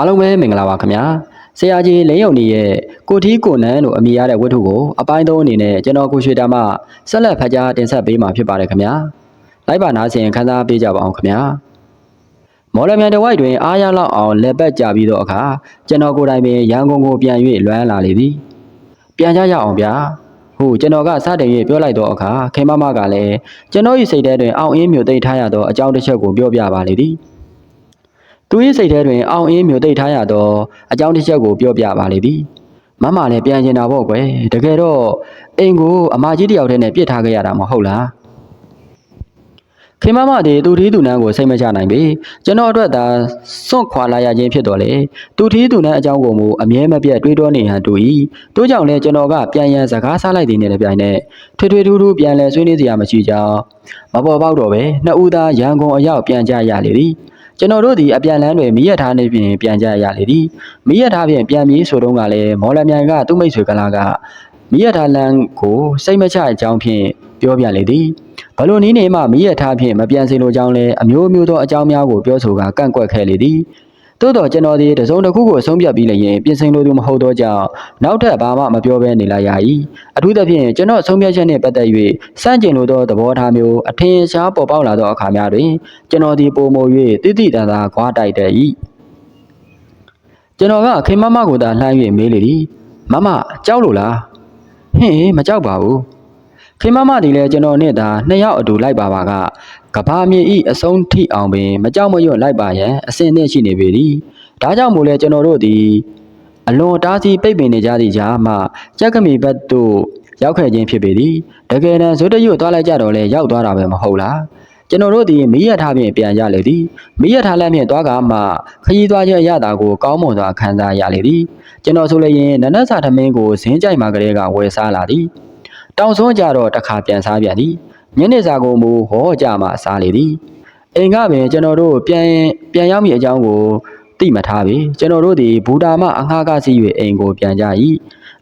အားလုံးပဲမင်္ဂလာပါခင်ဗျာဆရာကြီးလိန်ယုံနေရဲ့ကိုထီးကိုနန်းတို့အမိရတဲ့ဝတ္ထုကိုအပိုင်းသုံးအနေနဲ့ကျွန်တော်ကိုရွှေတာမှဆက်လက်ဖတ်ကြားတင်ဆက်ပေးမှာဖြစ်ပါတယ်ခင်ဗျာလိုက်ပါနားဆင်ခန်းစားပေးကြပါအောင်ခင်ဗျာမော်လမြိုင်တဝိုက်တွင်အားရလောက်အောင်လက်ပတ်ကြပြီးတော့အခါကျွန်တော်ကိုယ်တိုင်ပင်ရန်ကုန်ကိုပြန်၍လွမ်းလာလေသည်ပြန်ကြရအောင်ဗျာဟုတ်ကျွန်တော်ကစတင်၍ပြောလိုက်တော့အခါခင်မမကလည်းကျွန်တော်၏စိတ်ထဲတွင်အောင်အင်းမျိုးသိမ်းထားရသောအကြောင်းတစ်ချက်ကိုပြောပြပါလေသည် သူ၏စိတ်ထဲတွင်အောင်အင်းမျိုးသိပ်ထားရသောအကြောင်းတစ်ချက်ကိုပြောပြပါလေသည်မမလည်းပြန်ကျင်တာပေါ့ကွယ်တကယ်တော့အိမ်ကိုအမကြီးတယောက်တည်းနဲ့ပြစ်ထားခဲ့ရတာမဟုတ်လားခင်မမသည်သူထီးသူနန်းကိုစိတ်မချနိုင်ပေကျွန်တော်အတွက်သာစွန့်ခွာလာရခြင်းဖြစ်တော်လေသူထီးသူနန်းအကြောင်းကိုမူအမြဲမပြတ်တွေးတောနေဟန်တူ၏တို့ကြောင့်လည်းကျွန်တော်ကပြန်ရန်စကားစားလိုက်သည်နဲ့လည်းပြိုင်နဲ့ထွေထွေထူးထူးပြန်လဲဆွေးနွေးစရာမရှိကြောင်းမပေါ်ပေါက်တော့ပဲနှစ်ဦးသားရန်ကုန်အရောက်ပြန်ကြရလေသည် ကျွန်တော်တို့ဒီအပြန်လန်းတွေမိရထားနေပြင်ပြန်ကြရလေသည်မိရထားပြင်ပြန်ပြီးဆိုတော့ကလည်းမော်လမြိုင်ကသူ့မိတ်ဆွေကလာကမိရထားလန်းကိုစိတ်မချအကြောင်းဖြင့်ပြောပြလေသည်ဘလို့နီးနေမှမိရထားဖြင့်မပြန်စေလိုကြောင်းလဲအမျိုးမျိုးသောအကြောင်းများကိုပြောဆိုကကန့်ကွက်ခဲ့လေသည် သို့တော့ကျွန်တော်ဒီတစုံတစ်ခုကိုအဆုံးဖြတ်ပြီးလျင်ပြင်ဆင်လိုသူမဟုတ်သောကြောင့်နောက်ထပ်ဘာမှမပြောဘဲနေလိုက်ရ၏အထူးသဖြင့်ကျွန်တော်အဆုံးဖြတ်ချက်နှင့်ပတ်သက်၍စန့်ကျင်လိုသောသဘောထားမျိုးအထင်ရှားပေါ်ပေါက်လာသောအခါများတွင်ကျွန်တော်ဒီပုံမူ၍တိတိတန်သာခွာတိုက်တဲ့၏ကျွန်တော်ကခင်မမကိုသာလှမ်း၍မေးလေသည်မမကြောက်လို့လားဟင်းမကြောက်ပါဘူးခင်မမဒီလည်းကျွန်တော်နဲ့သာနှစ်ယောက်အတူလိုက်ပါပါက ကဘာမြေဤအဆုံးထိအောင်ပင်မကြောက်မရွံ့လိုက်ပါရန်အစဉ်နဲ့ရှိနေပေသည်ဒါကြောင့်မို့လဲကျွန်တော်တို့သည်အလွန်တားဆီးပိတ်ပင်နေကြသည့်ကြားမှကြက်ကမီဘက်သို့ရောက်ခဲ့ခြင်းဖြစ်ပေသည်တကယ်တမ်းဇွတ်တရွတ်သွားလိုက်ကြတော့လဲရောက်သွားတာပဲမဟုတ်လားကျွန်တော်တို့ဒီမီးရထားဖြင့်ပြန်ရလေသည်မီးရထားလက်ဖြင့်သွားကမှခရီးသွားခြင်းအရတာကိုကောင်းမွန်စွာခံစားရလေသည်ကျွန်တော်ဆိုလျင်နနက်စာထမင်းကိုဇင်းကြိုက်မှကလေးကဝယ်စားလာသည်တောင်စွန်းကြတော့တစ်ခါပြန်စားပြန်သည် ညနေစာကိုမူဟောကြမှစားလေသည်အိမ်ကပင်ကျွန်တော်တို့ပြန်ပြန်ရောက်မိအကြောင်းကိုသိမထားပြီကျွန်တော်တို့ဒီဘူတာမအငှားကားစီ၍အိမ်ကိုပြန်ကြ၏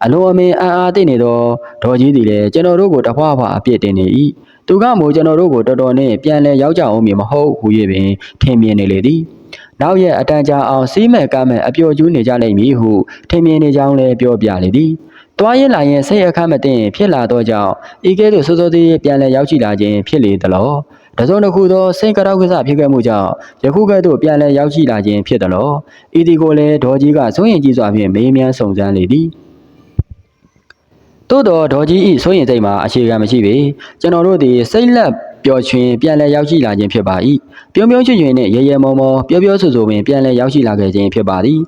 အလိုအမင်းအံ့အားသိနေသောဒေါ်ကြီးသည်လည်းကျွန်တော်တို့ကိုတဖွာဖွာအပြစ်တင်နေ၏သူကမို့ကျွန်တော်တို့ကိုတော်တော်နဲ့ပြန်လဲရောက်ကြအောင်မည်မဟုတ်ဟူ၍ပင်ထင်မြင်နေလေသည်နောက်ရက်အတန်ကြာအောင်စီးမဲ့ကမ်းမဲ့အပျော်ကျူးနေကြလိမ့်မည်ဟုထင်မြင်နေကြောင်းလည်းပြောပြလေသည် တွားရင်လာရင်စိတ်အခက်မတင်ဖြစ်လာသောကြောင့်ဤကဲ့သို့စိုးစိုးသေးသေးပြန်လဲရောက်ရှိလာခြင်းဖြစ်လေသလောတစုံတစ်ခုသောစိတ်ကြောက်ကစားဖြစ်ခဲ့မှုကြောင့်ယခုကဲ့သို့ပြန်လဲရောက်ရှိလာခြင်းဖြစ်သလောဤဒီကိုလည်းဒေါ်ကြီးကစိုးရင်ကြီးစွာဖြင့်မေးမြန်းစုံစမ်းလေသည်သို့တော်ဒေါ်ကြီးဤစိုးရင်စိတ်မှာအခြေခံမရှိပေကျွန်တော်တို့သည်စိတ်လက်ပျော်ရွှင်ပြန်လဲရောက်ရှိလာခြင်းဖြစ်ပါ၏ပြုံးပြုံးချွင်ချွင်နှင့်ရေရေမောမောပြောပြောဆိုဆိုပင်ပြန်လဲရောက်ရှိလာခဲ့ခြင်းဖြစ်ပါသည်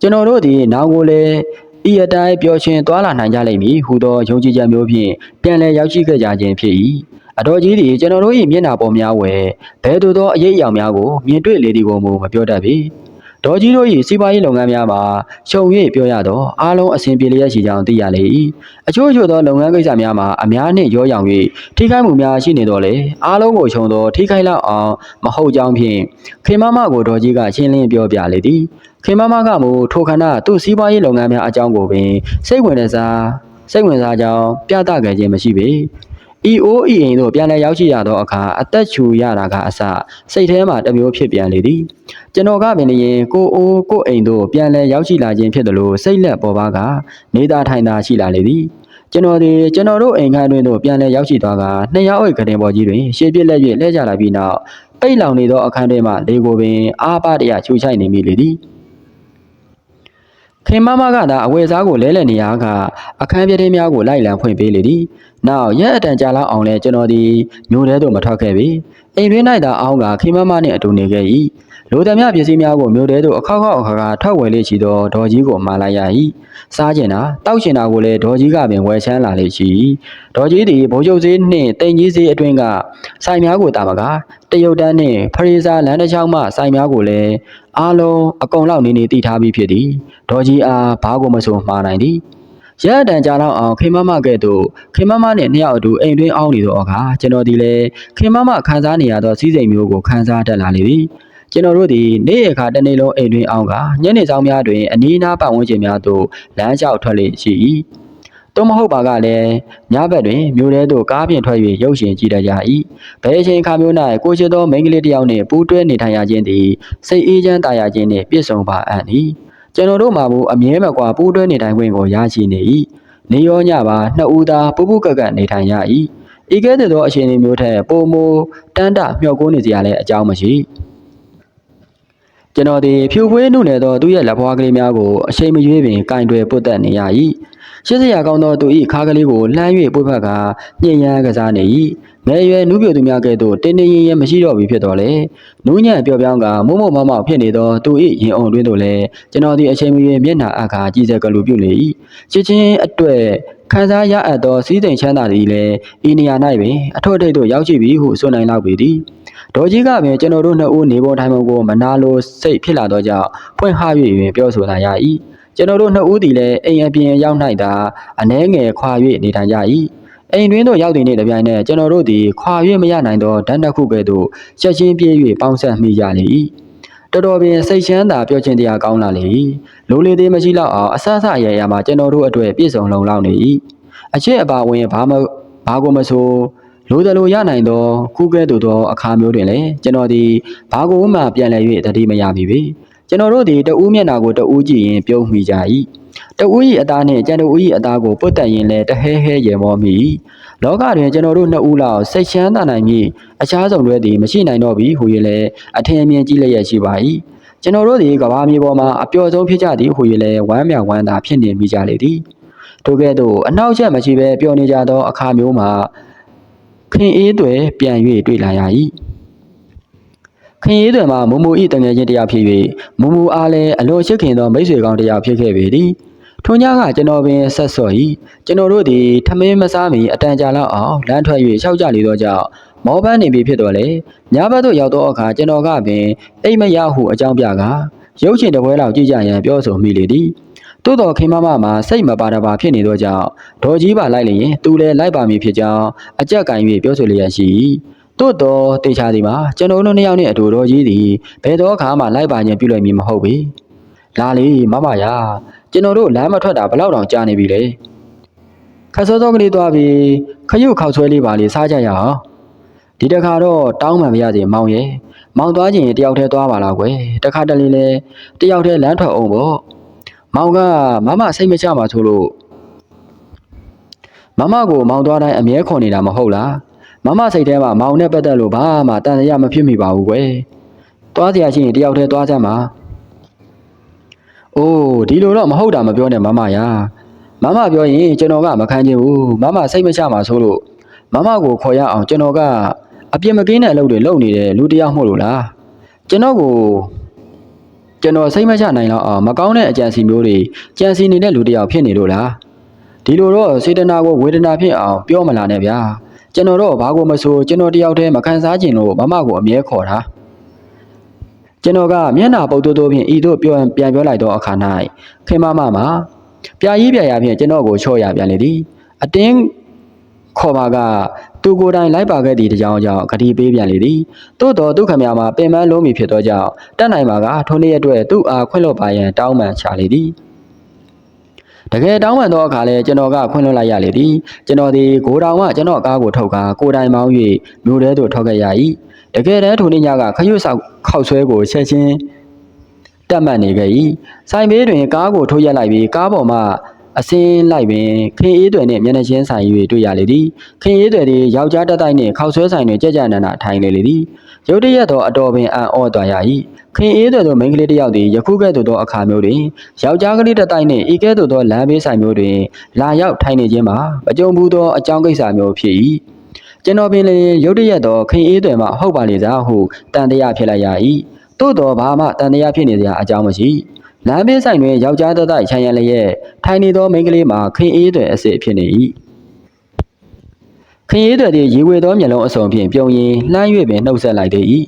ကျွန်တော်တို့သည်နောင်ကိုလည်း ဤအတိုင်းပျော်ရွှင်သွားလာနိုင်ကြလိမ့်မည်ဟူသောယုံကြည်ချက်မျိုးဖြင့်ပြန်လဲရောက်ရှိခဲ့ကြခြင်းဖြစ်၏အတော်ကြီးသည်ကျွန်တော်တို့၏မျက်နှာပေါ်များဝယ်ဘဲသို့သောအရေးအယောင်များကိုမြင်တွေ့လေသည်ကိုမူမပြောတတ်ပေ ဒေါ်ကြီးတို့၏စီးပွားရေးလုပ်ငန်းများမှာရှုံ၍ပြောရသောအားလုံးအဆင်ပြေလျက်ရှိကြောင်းသိရလေ၏အချို့အချို့သောလုပ်ငန်းကိစ္စများမှာအများနှင့်ရောရောင်၍ထိခိုက်မှုများရှိနေတော့လေအားလုံးကိုခြုံသောထိခိုက်လောက်အောင်မဟုတ်ကြောင်းဖြင့်ခင်မမကိုဒေါ်ကြီးကရှင်းလင်းပြောပြလေသည်ခင်မမကမူထိုခဏသူ့စီးပွားရေးလုပ်ငန်းများအကြောင်းကိုပင်စိတ်ဝင်နေစားစိတ်ဝင်စားကြောင်းပြသခဲ့ခြင်းမရှိပေ EOE အိမ်တို့ပြန်လည်ရောက်ရှိရသောအခါအသက်ရှူရတာကအစစိတ်ထဲမှာတစ်မျိုးဖြစ်ပြန်လေသည်ကျွန်တော်ကပင်လျင်ကိုအိုးကိုအိမ်တို့ပြန်လည်ရောက်ရှိလာခြင်းဖြစ်သလိုစိတ်လက်ပေါ်ပါကနေသားထိုင်သာရှိလာလေသည်ကျွန်တော်ဒီကျွန်တော်တို့အိမ်ခန်းတွင်တို့ပြန်လည်ရောက်ရှိသွားကနှစ်ယောက်အိတ်ကတင်ပေါ်ကြီးတွင်ရှေ့ပြစ်လက်၍လဲကြလာပြီးနောက်ပိတ်လောင်နေသောအခန်းထဲမှလေကိုပင်အားပါတရချူချိုက်နေမိလေသည်ခင်မမကသာအဝယ်စားကိုလဲလှယ်နေရကအခန်းပြတင်းများကိုလိုက်လံဖွင့်ပေးလေသည်။နောက်ရက်အတန်ကြာလောက်အောင်လဲကျွန်တော်ဒီမျိုးထဲသို့မထွက်ခဲ့ပြီ။အိမ်တွင်၌သာအောင်းကခင်မမနှင့်အတူနေခဲ့၏။လိုသမျှပစ္စည်းများကိုမျိုးထဲသို့အခောက်ခောက်အခါခါထွက်ဝယ်လေရှိသောဒေါ်ကြီးကိုမှားလိုက်ရ၏။စားကျင်တာတောက်ကျင်တာကိုလည်းဒေါ်ကြီးကပင်ဝယ်ချမ်းလာလေရှိ၏။ဒေါ်ကြီးသည်ဘိုးချုပ်ဈေးနှင့်တိန်ကြီးဈေးအတွင်းကဆိုင်များကိုတာမကတရုတ်တန်းနှင့်ဖရေဇာလမ်းတစ်ချောင်းမှဆိုင်များကိုလည်းအားလုံးအကုန်လောက်နေနေတည်ထားပြီးဖြစ်သည်။ဒေါ်ကြီးအားဘာကိုမဆိုမှားနိုင်သည်။ ရအတန်ကြာတော့အောင်ခင်မမကဲ့သို့ခင်မမနဲ့နှစ်ယောက်အတူအိမ်တွင်းအောင်းနေတော့အခါကျွန်တော်ဒီလေခင်မမခန်းစားနေရသောစီးစိမ်မျိုးကိုခန်းစားတတ်လာလေသည်ကျွန်တော်တို့သည်နေ့ရက်ခါတစ်နေ့လုံးအိမ်တွင်အောင်ကညနေဆောင်များတွင်အနီးအနားပတ်ဝန်းကျင်များသို့လမ်းလျှောက်ထွက်လေရှိ၏တော့မဟုတ်ပါကလည်းညဘက်တွင်မြို့ထဲသို့ကားဖြင့်ထွက်၍ရုပ်ရှင်ကြည့်တတ်ကြ၏ဘယ်အချိန်အခါမျိုး၌ကိုချစ်သောမိန်းကလေးတစ်ယောက်နှင့်ပူးတွဲနေထိုင်ရခြင်းသည်စိတ်အေးချမ်းသာယာခြင်းနှင့်ပြည့်စုံပါအပ်၏ ကျွန်တော်တို့မှာမူအမြဲမကွာပူးတွဲနေထိုင်ခွင့်ကိုရရှိနေ၏နေရောညပါနှစ်ဦးသာပူပူကက်ကက်နေထိုင်ရ၏ဤကဲ့သို့သောအခြေအနေမျိုးထက်ပိုမိုတန်တမျှော်ကိုးနေစရာလည်းအကြောင်းမရှိကျွန်တော်ဒီဖြူဖွေးနှုတ်နေသောသူရဲ့လက်ဖွားကလေးများကိုအချိန်မရွေးပင်ကင်တွယ်ပုတ်တက်နေရ၏ ရှင်းစရာကောင်းသောသူ၏ခါးကလေးကိုလှမ်း၍ပွေဖက်ကညင်ရန်ကစားနေ၏ငယ်ရွယ်နူးပြိုသူများကဲ့သို့တင်းတင်းရင်ရင်မရှိတော့ပြီဖြစ်တော်လေနူးညံ့ပျော့ပြောင်းကမုံမုံမောက်မောက်ဖြစ်နေသောသူ၏ရင်အုံတွင်သို့လည်းကျွန်တော်ဒီအချိန်မရွေးမျက်နှာအခါကြည်စက်ကလူပြုလေ၏ချစ်ချင်းအတွက်ခံစားရအပ်သောစီးစိမ်ချမ်းသာသည်လည်းဤနေရာ၌ပင်အထွတ်အထိပ်သို့ရောက်ရှိပြီဟုဆိုနိုင်လောက်ပေသည်ဒေါ်ကြီးကပင်ကျွန်တော်တို့နှစ်ဦးနေပေါ်ထိုင်ပုံကိုမနာလိုစိတ်ဖြစ်လာသောကြောင့်ဖွင့်ဟ၍ပင်ပြောဆိုလာရ၏ ကျွန်တော်တို့နှစ်ဦးသည်လည်းအိမ်အပြင်ရောက်၌သာအနှဲငယ်ခွာ၍နေထိုင်ကြ၏အိမ်တွင်သို့ရောက်တည်နေတပြိုင်နက်ကျွန်တော်တို့သည်ခွာ၍မရနိုင်သောဓာတ်တစ်ခုကဲ့သို့ချက်ချင်းပြေး၍ပေါင်းဆက်မိကြလေ၏တော်တော်ပင်စိတ်ချမ်းသာပြောချင်တရားကောင်းလာလေ၏လိုလေသေးမရှိတော့အောင်အဆအဆအရရမှာကျွန်တော်တို့အတွက်ပြည့်စုံလုံလောက်နေ၏အချစ်အပါဝင်ဘာမဘာကိုမဆိုလိုတယ်လို့ရနိုင်သောခုကဲ့သို့သောအခါမျိုးတွင်လည်းကျွန်တော်သည်ဘာကိုမှပြန်လည်၍တတိမရမိပေ ကျွန်တော်တို့သည်တဦးမျက်နာကိုတဦးကြည့်ရင်ပြုံးမိကြ၏တဦး၏အသားနှင့်ကျန်တဦး၏အသားကိုပုတ်တက်ရင်လည်းတဟဲဟဲရေမောမိလောကတွင်ကျွန်တော်တို့နှစ်ဦးလောက်စိတ်ချမ်းသာနိုင်မည်အခြားဆုံးတွေသည်မရှိနိုင်တော့ပြီဟူ၍လည်းအထင်အမြင်ကြည့်လျက်ရှိပါ၏ကျွန်တော်တို့သည်ကဘာမြေပေါ်မှာအပျော်ဆုံးဖြစ်ကြသည်ဟူ၍လည်းဝမ်းမြောက်ဝမ်းသာဖြစ်နေမိကြလေသည်ထို့ကဲ့သို့အနောက်ချက်မရှိဘဲပျော်နေကြသောအခါမျိုးမှာခင်အေးတွေပြန်၍တွေ့လာရ၏ ခင်ရေးတွေမှာမူမူဤတငယ်ချင်းတရားဖြစ်၍မူမူအားလည်းအလွန်ချစ်ခင်သောမိတ်ဆွေကောင်းတရားဖြစ်ခဲ့ပေသည်ထွန်းကြကကျွန်တော်ပင်ဆက်ဆော့၏ကျွန်တော်တို့သည်ထမင်းမစားမီအတန်ကြာလောက်အောင်လမ်းထွက်၍ရှောက်ကြလေသောကြောင့်မောပန်းနေပြီဖြစ်တော်လေညဘက်သို့ရောက်သောအခါကျွန်တော်ကပင်အိမ်မရဟုအကြောင်းပြကရုပ်ရှင်တစ်ပွဲလောက်ကြည့်ကြရန်ပြောဆိုမိလေသည်သို့တော်ခင်မမမှာစိတ်မပါတပါဖြစ်နေသောကြောင့်ဒေါ်ကြီးပါလိုက်လျင်သူလည်းလိုက်ပါမည်ဖြစ်ကြောင်းအကြက်ကင်၍ပြောဆိုလျက်ရှိ၏ တို့တော့တေချာဒီမှာကျွန်တော်တို့နှစ်ယောက်နဲ့အတူတော်ကြီးသည်ဘယ်တော့အခါမှလိုက်ပါခြင်းပြုလိုက်မည်မဟုတ်ပေလာလေမမရာကျွန်တော်တို့လမ်းမထွက်တာဘလောက်တောင်ကြာနေပြီလေခက်စောစောကလေးသွားပြီးခရုခောက်ဆွဲလေးပါလေးစားကြရအောင်ဒီတခါတော့တောင်းမှန်မရစေမောင်ရဲ့မောင်သွားခြင်းတယောက်တည်းသွားပါလားကွယ်တခါတလေလေတယောက်တည်းလမ်းထွက်အောင်ပေါ့မောင်ကမမစိတ်မချမှာဆိုလို့မမကိုမောင်သွားတိုင်းအမြဲခေါ်နေတာမဟုတ်လား မမစိတ်ထဲမှာမောင်နဲ့ပတ်သက်လို့ဘာမှတန်စရာမဖြစ်မိပါဘူးကွယ်သွားစရာရှိရင်တယောက်တည်းသွားစမ်းပါအိုးဒီလိုတော့မဟုတ်တာမပြောနဲ့မမရာမမပြောရင်ကျွန်တော်ကမခံချင်ဘူးမမစိတ်မချမှာဆိုလို့မမကိုခေါ်ရအောင်ကျွန်တော်ကအပြစ်မကင်းတဲ့အလုပ်တွေလုပ်နေတဲ့လူတစ်ယောက်မို့လို့လားကျွန်တော်ကိုကျွန်တော်စိတ်မချနိုင်တော့အောင်မကောင်းတဲ့အကြံစီမျိုးတွေကြံစီနေတဲ့လူတစ်ယောက်ဖြစ်နေလို့လားဒီလိုတော့စေတနာကိုဝေဒနာဖြစ်အောင်ပြောမလာနဲ့ဗျာ ကျွန်တော်တော့ဘာကိုမဆိုကျွန်တော်တယောက်တည်းမခံစားကျင်လို့မမကိုအမြဲခေါ်တာကျွန်တော်ကမျက်နှာပုတ်တိုးတိုးဖြင့်ဤသို့ပြောပြန်ပြောလိုက်သောအခါ၌ခင်မမမှာပြာကြီးပြရာဖြင့်ကျွန်တော်ကိုချော့ရပြန်လေသည်အတင်းခေါ်ပါကသူကိုယ်တိုင်လိုက်ပါခဲ့သည့်တကြောင်ကြောင့်ဂတိပေးပြန်လေသည်သို့တော်ဒုက္ခများမှာပင်ပန်းလုံးမီဖြစ်သောကြောင့်တတ်နိုင်ပါကထိုနေ့အတွက်သူ့အားခွင့်လွှတ်ပါရန်တောင်းပန်ချလေသည် တကယ်တောင်းပန်သောအခါလဲကျွန်တော်ကခွင့်လွှတ်လိုက်ရလေသည်ကျွန်တော်ဒီဂိုးတောင်ကကျွန်တော်ကားကိုထုတ်ကာကိုယ်တိုင်မောင်း၍မြို့ထဲသို့ထွက်ခဲ့ရ၏တကယ်တမ်းထိုနေ့ညကခရွတ်ဆောက်ခောက်ဆွဲကိုချက်ချင်းတက်မှတ်နေခဲ့၏ဆိုင်ဘေးတွင်ကားကိုထိုးရက်လိုက်ပြီးကားပေါ်မှအစင်းလိုက်ပင်ခင်အေးတွေနှင့်မျက်နှာချင်းဆိုင်၍တွေ့ရလေသည်ခင်အေးတွေသည်ယောက်ျားတက်တိုက်နှင့်ခောက်ဆွဲဆိုင်တွင်ကြက်ကြနန္ဒထိုင်လေလေသည်ရုတ်တရက်သောအတော်ပင်အံ့ဩသွားရ၏ ခင်အေးတွေသောမိန်းကလေးတစ်ယောက်သည်ယခုကဲ့သို့သောအခါမျိုးတွင်ယောက်ျားကလေးတစ်တိုက်နှင့်ဤကဲ့သို့သောလမ်းဘေးဆိုင်မျိုးတွင်လာရောက်ထိုင်နေခြင်းမှာမကြုံဘူးသောအကြောင်းကိစ္စမျိုးဖြစ်၏ကျွန်တော်ပင်လည်းရုတ်တရက်သောခင်အေးတွေမှဟုတ်ပါလေစားဟုတန်တရားဖြစ်လိုက်ရ၏သို့တော်ဘာမှတန်တရားဖြစ်နေစရာအကြောင်းမရှိလမ်းဘေးဆိုင်တွင်ယောက်ျားတတိုက်ခြံရံလျက်ထိုင်နေသောမိန်းကလေးမှာခင်အေးတွေအစ်စ်ဖြစ်နေ၏ခင်အေးတွေသည်ရေဝေသောမျက်လုံးအစုံဖြင့်ပြုံရင်လှမ်း၍ပင်နှုတ်ဆက်လိုက်သေး၏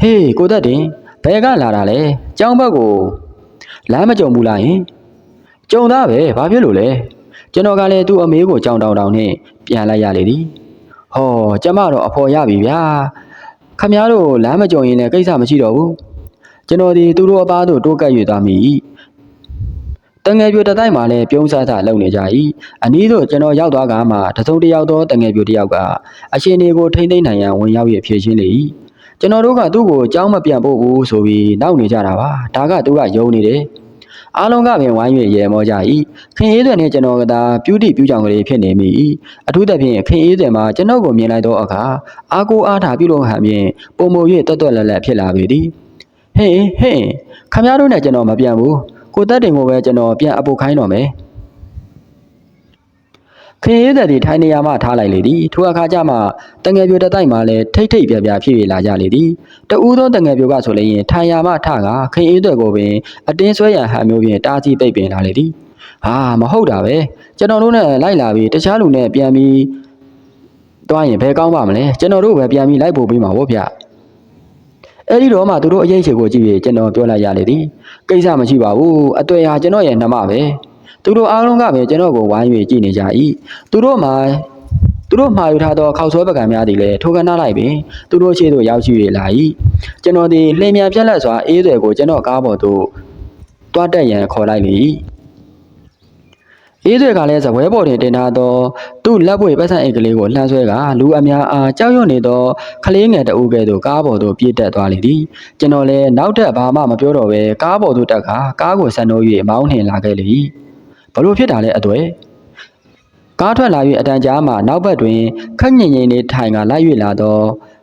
ဟေးကိုသက်တင် ဘယ်ကလာတာလဲကျောင်းဘက်ကိုလမ်းမကြုံဘူးလားယင်ကြုံသားပဲဘာဖြစ်လို့လဲကျွန်တော်ကလည်းသူ့အမေကိုကြောင်တောင်တောင်နဲ့ပြန်လိုက်ရလေသည်ဟောကျမတော့အဖော်ရပြီဗျာခမည်းတော်လမ်းမကြုံရင်လည်းကိစ္စမရှိတော့ဘူးကျွန်တော်ဒီသူတို့အပားတို့တိုးကပ်၍သွားမိတငယ်ပြိုတစ်တိုက်မှာလည်းပြုံးဆဆလုံနေကြ၏အနည်းသို့ကျွန်တော်ရောက်သွားကမှတစုံတစ်ယောက်သောတငယ်ပြိုတစ်ယောက်ကအရှင်ဒီကိုထိမ့်သိမ့်နိုင်ရန်ဝင်ရောက်၍ဖြည့်ရှင်းလေ၏ ကျွန်တော်တို့ကသူ့ကိုကြောင်းမပြန်ဖို့ဘူးဆိုပြီးနောက်နေကြတာပါဒါကသူကယုံနေတယ်အားလုံးကပင်ဝိုင်း၍ရေမောကြ၏ခင်အေးသွယ်နှင့်ကျွန်တော်ကသာပြူတီပြူကြောင်ကလေးဖြစ်နေမိ၏အထူးသဖြင့်ခင်အေးသွယ်မှာကျွန်တော်ကိုမြင်လိုက်သောအခါအားကိုအားထားပြုလို့ဟန်ဖြင့်ပုံမူ၍တွတ်တွတ်လက်လက်ဖြစ်လာပေသည်ဟေးဟေးခမရတို့နဲ့ကျွန်တော်မပြန်ဘူးကိုတက်တင်ကိုပဲကျွန်တော်ပြန်အပုတ်ခိုင်းတော့မယ် ခင်ရေးတဲ့ဒီထိုင်နေရာမှထားလိုက်လေသည်ထိုအခါကျမှတငယ်ပြိုတစ်တိုက်မှလည်းထိတ်ထိတ်ပြပြဖြစ်ရလာကြလေသည်တူးသောတငယ်ပြိုကဆိုလျင်ထိုင်ရာမှထကခင်ရေးတဲ့ကိုပင်အတင်းဆွဲရန်ဟန်မျိုးဖြင့်တားဆီးပိတ်ပင်လာလေသည်ဟာမဟုတ်တာပဲကျွန်တော်တို့နဲ့လိုက်လာပြီးတခြားလူနဲ့ပြန်ပြီးသွားရင်ဘယ်ကောင်းပါမလဲကျွန်တော်တို့ပဲပြန်ပြီးလိုက်ပို့ပေးမှာဗောဗျအဲ့ဒီတော့မှသူတို့အရေးချေကိုကြည့်ပြီးကျွန်တော်ပြောလိုက်ရလေသည်ကိစ္စမရှိပါဘူးအတွေ့ဟာကျွန်တော်ရဲ့နှမပဲ သူတို့အားလုံးကပဲကျွန်တော်ကိုဝိုင်း၍ကြည့်နေကြ၏သူတို့မှသူတို့မှာယူထားသောခောက်ဆွဲပကံများသည်လည်းထိုကနားလိုက်ပင်သူတို့ရှေ့သို့ရောက်ရှိ၍လာ၏ကျွန်တော်သည်လှည့်မြန်ပြက်လက်စွာအေးသွယ်ကိုကျွန်တော်ကားပေါ်သို့တွားတက်ရန်ခေါ်လိုက်လေ၏အေးတွေကလည်းဇပွဲပေါ်တွင်တင်ထားသောသူ့လက်ပွေပတ်စံအိတ်ကလေးကိုလှမ်းဆွဲကလူအများအားကြောက်ရွံ့နေသောကလေးငယ်တအုပ်ကဲ့သို့ကားပေါ်သို့ပြေးတက်သွားလေသည်ကျွန်တော်လည်းနောက်ထပ်ဘာမှမပြောတော့ဘဲကားပေါ်သို့တက်ခါကားကိုဆန်နိုး၍မောင်းနှင်လာခဲ့လေ၏ ဘလို့ဖြစ်တာလဲအတွေ့ကားထွက်လာ၍အတန်ကြားမှနောက်ဘက်တွင်ခက်ညင်ညင်နေထိုင်ကလိုက်၍လာသော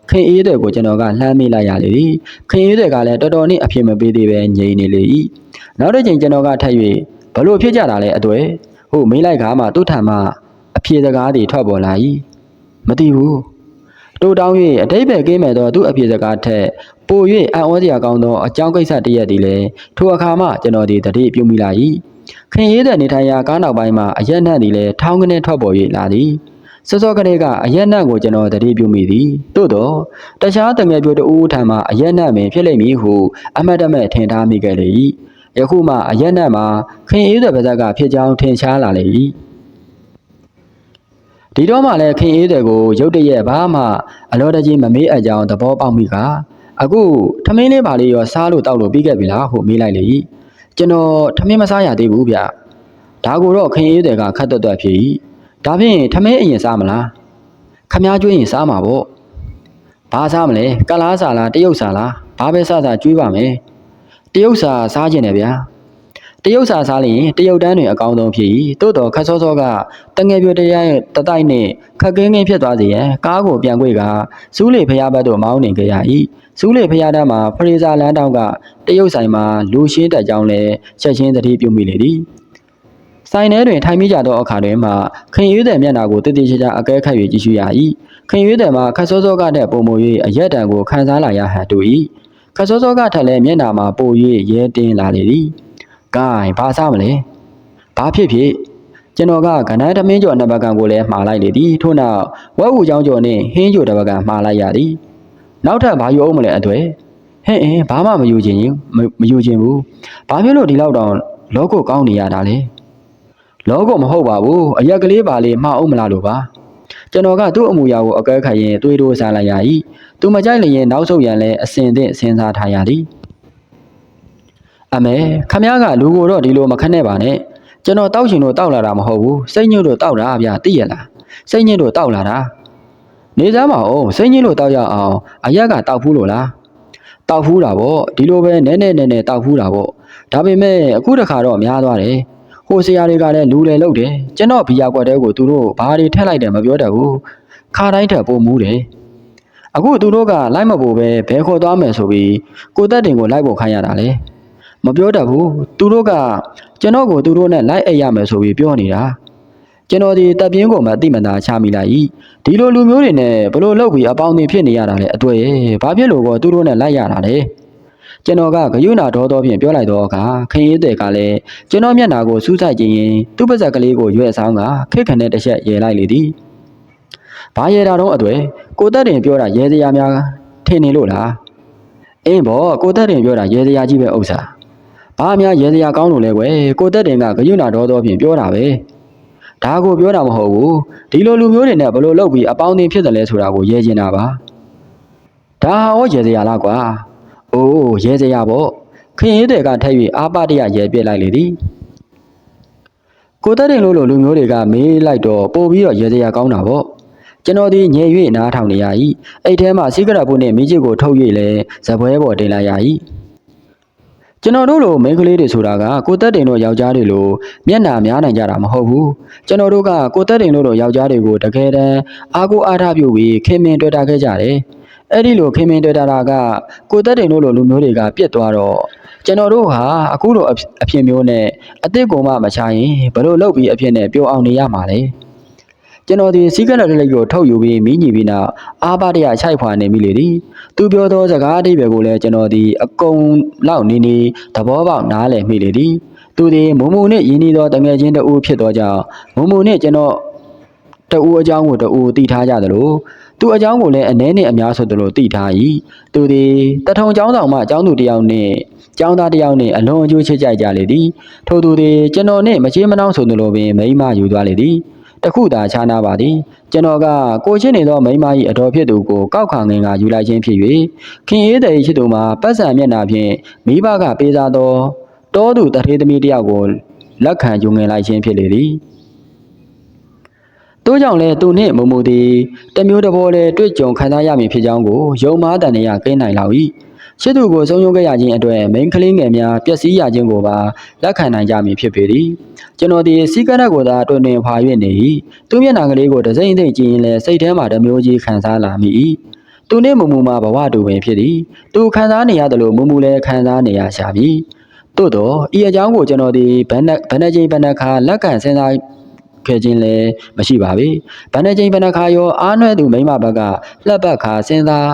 ခင်အေးတွေကိုကျွန်တော်ကလှမ်းမိလိုက်ရလေသည်ခင်အေးတွေကလည်းတော်တော်နှင့်အဖြစ်မပေးသေးပဲငြိမ်နေလေ၏နောက်တစ်ချိန်ကျွန်တော်ကထပ်၍ဘလို့ဖြစ်ကြတာလဲအတွေ့ဟုတ်မေးလိုက်ခါမှသူ့ထံမှအဖြေစကားတွေထွက်ပေါ်လာ၏မသိဘူးတိုးတောင်း၍အတိတ်ပဲကင်းမဲ့သောသူ့အဖြေစကားထက်ပို၍အံ့ဩစရာကောင်းသောအကြောင်းကိစ္စတစ်ရက်တည်းလဲထိုအခါမှကျွန်တော်ဒီတတိပြုမိလာ၏ ခင်ရေးတဲ့နေထိုင်ရာကားနောက်ပိုင်းမှာအရက်နှံ့သည်လဲထောင်းကနေထွက်ပေါ်၍လာသည်စောစောကလေးကအရက်နှံ့ကိုကျွန်တော်တတိပြုမိသည်သို့တော့တခြားတငယ်ပြိုတူထံမှအရက်နှံ့ပင်ဖြစ်လိမ့်မည်ဟုအမတ်တမဲ့ထင်ထားမိခဲ့လေ၏ယခုမှအရက်နှံ့မှာခင်အေးတဲ့ပါဇက်ကဖြစ်ကြောင်းထင်ရှားလာလေ၏ဒီတော့မှလည်းခင်အေးတဲ့ကိုရုတ်တရက်ဘာမှအလောတကြီးမမေးအပ်ကြောင်းသဘောပေါက်မိကအခုထမင်းလေးပါလေးရောစားလို့တောက်လို့ပြီးခဲ့ပြီလားဟုမေးလိုက်လေ၏ ကျွန်တော်ထမင်းမစားရသေးဘူးဗျဒါကိုတော့ခင်အေးတဲ့ကခတ်တွတ်တွတ်ဖြစ်၏ဒါဖြင့်ထမင်းအရင်စားမလားခမားကျွေးရင်စားမှာပေါ့ဘာစားမလဲကလားစားလားတရုတ်စားလားဘာပဲစားစားကျွေးပါမယ်တရုတ်စာစားကျင်တယ်ဗျာ တရုတ်စာစားလိုက်ရင်တရုတ်တန်းတွေအကောင်းဆုံးဖြစ်၏တိုးတော်ခတ်စောစောကတငယ်ပြတရားရဲ့တတိုက်နဲ့ခက်ကင်းကင်းဖြစ်သွားစေရန်ကားကိုပြန်ခွေကစူးလေဖျားဘက်သို့မောင်းနေကြရ၏စူးလေဖျားတန်းမှာဖရေဇာလန်းတောင်းကတရုတ်ဆိုင်မှာလူရှင်းတက်ကြောင်းလဲချက်ချင်းသတိပြုမိလေသည်ဆိုင်ထဲတွင်ထိုင်မိကြသောအခါတွင်မှခင်ရွေးတဲ့မျက်နှာကိုတည်တည်ချာချာအကဲခတ်၍ကြည့်ရှုရ၏ခင်ရွေးတဲ့မှာခတ်စောစောကတဲ့ပုံမူ၍အရက်တံကိုခန်းစားလာရဟန်တူ၏ခစောစောကထက်လည်းမျက်နှာမှာပို၍ရဲတင်းလာလေသည်။ ဂိုင်းဘာစားမလဲ။ဘာဖြစ်ဖြစ်ကျွန်တော်ကကနန်းသမင်းကျော်နှစ်ပကံကိုလည်းမှားလိုက်လေသည်ထို့နောက်ဝက်ဝူချောင်းကျော်နှင့်ဟင်းကျော်တစ်ပကံမှားလိုက်ရသည်နောက်ထပ်ဘာယူအောင်မလဲအတွေ့ဟဲ့အင်းဘာမှမယူခြင်းမယူခြင်းဘူးဘာဖြစ်လို့ဒီလောက်တောင်လောကိုကောင်းနေရတာလဲလောကိုမဟုတ်ပါဘူးအရက်ကလေးပါလေးမှားအောင်မလားလို့ပါကျွန်တော်ကသူ့အမူအရာကိုအကဲခတ်ရင်တွေးတိုးစားလိုက်ရ၏သူမကြိုက်လျင်နောက်ဆုတ်ရန်လည်းအစင်သင့်စဉ်းစားထားရသည် အမေခမ ्या ကလူကိုတော့ဒီလိုမခက်နဲ့ပါနဲ့ကျွန်တော်တောက်ရှင်တို့တောက်လာတာမဟုတ်ဘူးစိတ်ညစ်တို့တောက်တာဗျာသိရလားစိတ်ညစ်တို့တောက်လာတာနေစမ်းပါဦးစိတ်ညစ်တို့တောက်ရအောင်အရက်ကတောက်ဖူးလို့လားတောက်ဖူးတာပေါ့ဒီလိုပဲနဲနဲနဲနဲတောက်ဖူးတာပေါ့ဒါပေမဲ့အခုတခါတော့များသွားတယ်ဟိုဆရာတွေကလည်းလူလေလုပ်တယ်ကျွန်တော်ဘီယာကွက်တဲကိုသူတို့ဘာတွေထက်လိုက်တယ်မပြောတတ်ဘူးခါတိုင်းထက်ပိုမူးတယ်အခုသူတို့ကလိုက်မဖို့ပဲဘဲခေါ်သွားမယ်ဆိုပြီးကိုသက်တင်ကိုလိုက်ဖို့ခိုင်းရတာလေ မပြောတတ်ဘူးသူတို့ကကျွန်တော်ကိုသူတို့နဲ့လိုက်အိပ်ရမယ်ဆိုပြီးပြောနေတာကျွန်တော်ဒီတပ်ပြင်းကိုမှအတိမသာချမိလိုက်ဤဒီလိုလူမျိုးတွေနဲ့ဘလို့လောက်ပြီးအပေါင်းအသင်းဖြစ်နေရတာလေအတွေ့ရဲ့ဘာဖြစ်လို့ကောသူတို့နဲ့လိုက်ရတာလဲကျွန်တော်ကဂယုဏတော်တော်ဖြင့်ပြောလိုက်တော့အခါခင်းရေးတဲ့ကလည်းကျွန်တော်မျက်နှာကိုစူးစိုက်ခြင်းရင်သူ့ပါဇက်ကလေးကိုရွက်ဆောင်ကခက်ခနဲ့တစ်ချက်ရဲလိုက်လေသည်ဘာရဲတာတော့အတွေ့ကိုသက်တင်ပြောတာရဲစရာများထင်နေလို့လားအင်းဘောကိုသက်တင်ပြောတာရဲစရာကြီးပဲဥစ္စာ ဘာများရဲစရာကောင်းလို့လဲကွယ်ကိုသက်တင်ကဂယုဏတော်တော်ဖြင့်ပြောတာပဲဒါကိုပြောတာမဟုတ်ဘူးဒီလိုလူမျိုးတွေနဲ့ဘလို့လုပ်ပြီးအပေါင်းအသင်းဖြစ်တယ်လဲဆိုတာကိုရဲကျင်တာပါဒါဟောရဲစရာလားကွာအိုးရဲစရာပေါ့ခင်ရေးတွေကထက်၍အာပတရရဲပြစ်လိုက်လေသည်ကိုတက်တင်လို့လိုလူမျိုးတွေကမေးလိုက်တော့ပို့ပြီးတော့ရေစရာကောင်းတာပေါ့ကျွန်တော်ဒီညင်၍နားထောင်နေရ၏အဲ့ထဲမှာစီကရက်ဖို့နဲ့မိချစ်ကိုထုတ်၍လဲဇပွဲပေါ်တင်လိုက်ရ၏ ကျွန်တော်တို့လိုမိန်းကလေးတွေဆိုတာကကိုတက်တင်တို့ယောက်ျားတွေလိုမျက်နှာများနိုင်ကြတာမဟုတ်ဘူးကျွန်တော်တို့ကကိုတက်တင်တို့လိုယောက်ျားတွေကိုတကယ်တမ်းအားကိုအားထားပြုပြီးခင်မင်တွေ့တာခဲ့ကြတယ်အဲ့ဒီလိုခင်မင်တွေ့တာကကိုတက်တင်တို့လိုလူမျိုးတွေကပြစ်သွားတော့ကျွန်တော်တို့ဟာအခုလိုအဖြစ်အဖြစ်မျိုးနဲ့အစ်စ်ကုံမမချရင်ဘယ်လိုလုပ်ပြီးအဖြစ်နဲ့ပျော်အောင်နေရမှာလဲ ကျွန်တော်ဒီစီကရက်လေးကိုထုတ်ယူပြီးမိညီပြီးနောက်အားပါတရခြိုက်ဖွာနေမိလေသည်သူပြောသောစကားအတိတ်ကိုလည်းကျွန်တော်ဒီအကုန်လောက်နေနေသဘောပေါက်နားလည်မိလေသည်သူဒီမုံမုံနဲ့ရင်းနှီးသောတငယ်ချင်းတဦးဖြစ်သောကြောင့်မုံမုံနဲ့ကျွန်တော်တဦးအကြောင်းကိုတဦးသိထားကြသလိုသူအကြောင်းကိုလည်းအ ਨੇ နဲ့အများဆိုသလိုသိထား၏သူသည်တထုံကျောင်းဆောင်မှကျောင်းသူတစ်ယောက်နှင့်ကျောင်းသားတစ်ယောက်နှင့်အလွန်အကျိုးချစ်ကြိုက်ကြလေသည်ထို့သူသည်ကျွန်တော်နှင့်မချေမနှောင်းဆိုသလိုပင်မိန်းမယူသွားလေသည် တခုသာခြားနာပါသည်ကျွန်တော်ကကိုချင်းနေသောမိန်းမ၏အတော်ဖြစ်သူကိုကောက်ခံငင်ကယူလိုက်ခြင်းဖြစ်၍ခင်အေးတဲ့ချစ်သူမှာပတ်စံမျက်နှာဖြင့်မိဘကပေးစားသောတောသူတထေးသမီးတစ်ယောက်ကိုလက်ခံယူငင်လိုက်ခြင်းဖြစ်လေသည်တိုးကြောင့်လဲသူနှင့်မမူသည်တမျိုးတစ်ဘောလဲတွေ့ကြုံခံစားရမည်ဖြစ်ကြောင်းကိုယုံမားတန်နေရကင်းနိုင်လောက်၏ချစ်သူကိုဆုံးယုံခဲ့ရခြင်းအတွက်မိန်းကလေးငယ်များပျက်စီးရခြင်းကိုပါလက်ခံနိုင်ကြမည်ဖြစ်ပေသည် ကျွန်တော်ဒီစီကရက်ကိုသာတွင်တွင်ဖာ၍နေ၏သူမျက်နှာကလေးကိုတစိမ့်သိမ့်ကြည့်ရင်လဲစိတ်ထဲမှာတစ်မျိုးကြီးခံစားလာမိ၏သူနှင့်မမူမှာဘဝတူပင်ဖြစ်သည်သူခံစားနေရတယ်လို့မမူလည်းခံစားနေရရှာပြီသို့တော့ဤအကြောင်းကိုကျွန်တော်ဒီဘယ်နဲ့ဘယ်နဲ့ချင်းဘယ်နဲ့ခါလက်ခံစဉ်းစားခဲ့ခြင်းလည်းမရှိပါဘူး။ဗန္ဒချင်းဗန္ဒခါရောအားနွဲ့သူမိမဘက်ကလှက်ပတ်ခါစဉ်းစား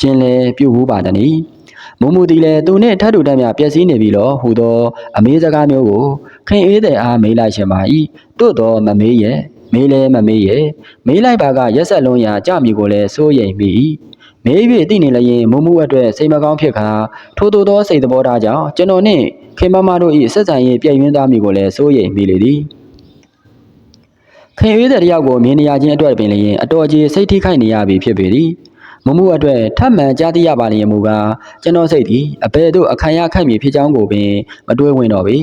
ခြင်းလည်းပြုဘူးပါတနည်း။ မုံမူတီလည်းသူနဲ့ထပ်တူတက်မြပျက်စီးနေပြီလို့ဟူသောအမေးစကားမျိုးကိုခင်အေးတဲ့အားမေးလိုက်ရှင်ပါ၏။တို့တော့မမေးရဲ့မေးလည်းမမေးရဲ့မေးလိုက်ပါကရက်ဆက်လုံးရာကြမိကိုလည်းစိုးရိမ်မိ၏။မေး၍သိနေလျင်မုံမှုအတွက်စိတ်မကောင်းဖြစ်ခါထိုးထိုးသောစိတ်သဘောထားကြောင့်ကျွန်တော်နှင့်ခင်မမတို့၏ဆက်ဆံရေးပြည့်ရင်းသားမိကိုလည်းစိုးရိမ်မိလေသည်။ခင်ရွေးတဲ့တယောက်ကိုမြင်နေရခြင်းအတွက်ပင်လျင်အတော်ကြီးစိတ်ထိခိုက်နေရပြီဖြစ်ပေသည် မမှုအတွက်ထပ်မံကြားသိရပါလျင်မူကားကျွန်တော်စိတ်သည်အဘယ်သို့အခံရခိုက်မည်ဖြစ်ကြောင်းကိုပင်မတွေးဝင်တော့ပေ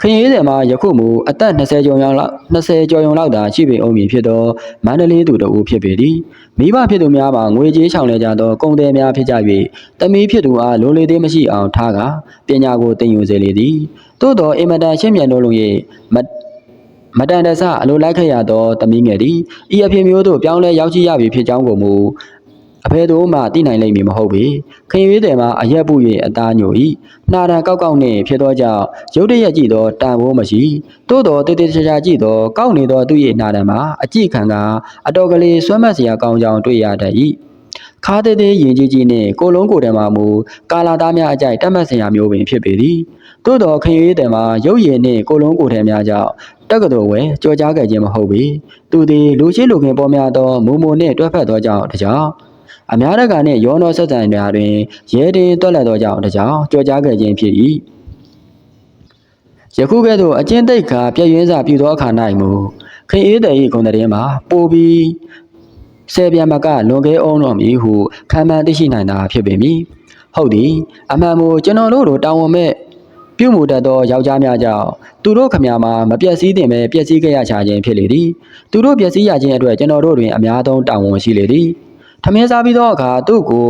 ခင်ရွေးတယ်မှာယခုမူအသက်20ကျော်ရောင်လောက်20ကျော်ရောင်လောက်သာရှိပေအောင်မည်ဖြစ်သောမန္တလေးသူတအူဖြစ်ပေသည်မိဘဖြစ်သူများမှာငွေကြေးချောင်လဲကြသောကုန်သည်များဖြစ်ကြ၍တမီးဖြစ်သူအားလိုလေသေးမရှိအောင်ထားကာပညာကိုသင်ယူစေလေသည်သို့သောအင်မတန်ရှင်းမြန်လို့လို့၍မမတန်တဆအလိုလိုက်ခဲ့ရသောတမီးငယ်သည်ဤအဖြစ်မျိုးသို့ပြောင်းလဲရောက်ရှိရပြီဖြစ်ကြောင်းကိုမူ အဖေတို့မှသိနိုင်လိမ့်မည်မဟုတ်ပေခင်ရွေးတယ်မှာအရက်ပု၍အသားညို၏နှာတန်ကောက်ကောက်နှင့်ဖြစ်သောကြောင့်ရုတ်တရက်ကြည့်သောတန်ဖိုးမရှိသို့သောတေးသေးချာချာကြည့်သောကောက်နေသောသူ၏နှာတန်မှာအကြည့်ခံကအတော်ကလေးဆွမ်းမတ်စရာကောင်းကြောင်းတွေ့ရတတ်၏ခါသေးသေးရင်ကြီးကြီးနှင့်ကိုလုံးကိုယ်တည်းမှာမူကာလာသားများအကြိုက်တတ်မှတ်စရာမျိုးပင်ဖြစ်ပေသည်သို့တော်ခင်ရွေးတယ်မှာရုပ်ရည်နှင့်ကိုလုံးကိုယ်တည်းများကြောင့်တက္ကသိုလ်ဝယ်ကြော်ကြားခဲ့ခြင်းမဟုတ်ပေသူသည်လူရှိလူခင်ပေါ်များသောမုံမုံနှင့်တွဲဖက်သောကြောင့်တကြောင် အများတကာနှင့်ရောနောဆက်ဆံများတွင်ရဲတင်တွက်လက်သောကြောင့်တကြောင်ကြော်ကြားခဲ့ခြင်းဖြစ်၏ယခုကဲ့သို့အကျဉ်းသိက္ခာပြည့်ရင်းစွာပြုသောအခါ၌မူခင်အေးတဲ့၏ဂုဏ်တည်းမှာပိုပြီးဆယ်ပြန်မကလွန်ကဲအောင်တော်မူဟုခံမှန်းသိရှိနိုင်တာဖြစ်ပေမည်ဟုတ်သည်အမှန်မို့ကျွန်တော်တို့တို့တာဝန်မဲ့ပြုမှုတတ်သောယောက်ျားများကြောင့်သူတို့ခမများမှာမပြည့်စည်တင်ပဲပြည့်စည်ခဲ့ရချခြင်းဖြစ်လေသည်သူတို့ပြည့်စည်ရခြင်းအတွက်ကျွန်တော်တို့တွင်အများဆုံးတာဝန်ရှိလေသည် ထမင်းစားပြီးသောအခါသူ့ကို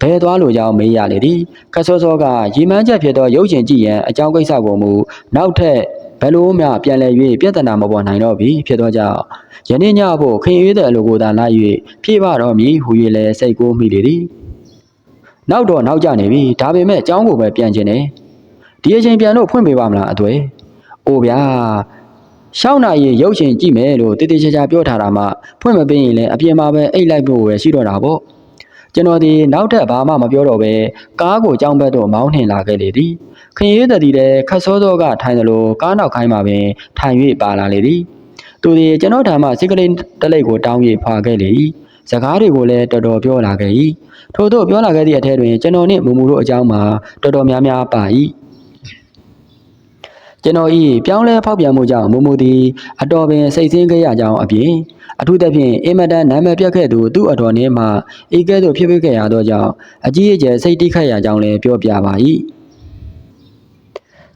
ဘယ်သွားလိုကြောင်းမေးရလေသည်ခက်စောစောကရီမန်းချက်ဖြစ်သောရုပ်ရှင်ကြည့်ရန်အကြောင်းကိစ္စကိုမူနောက်ထပ်ဘယ်လိုမှပြန်လည်၍ပြဿနာမပေါ်နိုင်တော့ပြီဖြစ်သောကြောင့်ယနေ့ညဖို့ခင်ရွေးတဲ့အလိုကိုသာလိုက်၍ဖြည့်ပါတော့မည်ဟူ၍လည်းစိတ်ကိုမိလေသည်နောက်တော့နောက်ကျနေပြီဒါပေမဲ့အကြောင်းကိုပဲပြန်ခြင်းနဲ့ဒီအချိန်ပြန်လို့ဖွင့်ပေးပါမလားအသွဲ။အိုဗျာ ရှောင်းနိုင်ရင်ရုပ်ရှင်ကြည့်မယ်လို့တည်တည်ချာချာပြောထားတာမှဖွင့်မပေးရင်လည်းအပြင်မှာပဲအိတ်လိုက်ဖို့ပဲရှိတော့တာပေါ့။ကျွန်တော်ဒီနောက်ထပ်ဘာမှမပြောတော့ပဲကားကိုကြောင်းဘက်သို့မောင်းနှင်လာခဲ့လေသည်။ခင်ရေးတည်းတဲ့ခတ်စောစောကထိုင်သလိုကားနောက်ခိုင်းမှာပင်ထိုင်၍ပါလာလေသည်။သူဒီကျွန်တော်ဓမ္မစိတ်ကလေးတစ်လိပ်ကိုတောင်း၍ဖွာခဲ့လေ၏။စကားတွေကိုလည်းတော်တော်ပြောလာခဲ့၏။ထို့သောပြောလာခဲ့သည့်အထက်တွင်ကျွန်တော်နှင့်မူမူတို့အကြောင်းမှာတော်တော်များများပါ၏။ ကျွန်တော်ဤပြောင်းလဲဖောက်ပြန်မှုကြောင့်မူမူသည်အတော်ပင်စိတ်ဆင်းခဲ့ရကြောင်းအပြင်အထူးသဖြင့်အင်မတန်နာမည်ပြတ်ခဲ့သူသူ့အတော်နှင်းမှဤကဲ့သို့ဖြစ်ဖြစ်ခဲ့ရသောကြောင့်အကြီးအကျယ်စိတ်တိခတ်ရကြောင်းလည်းပြောပြပါ၏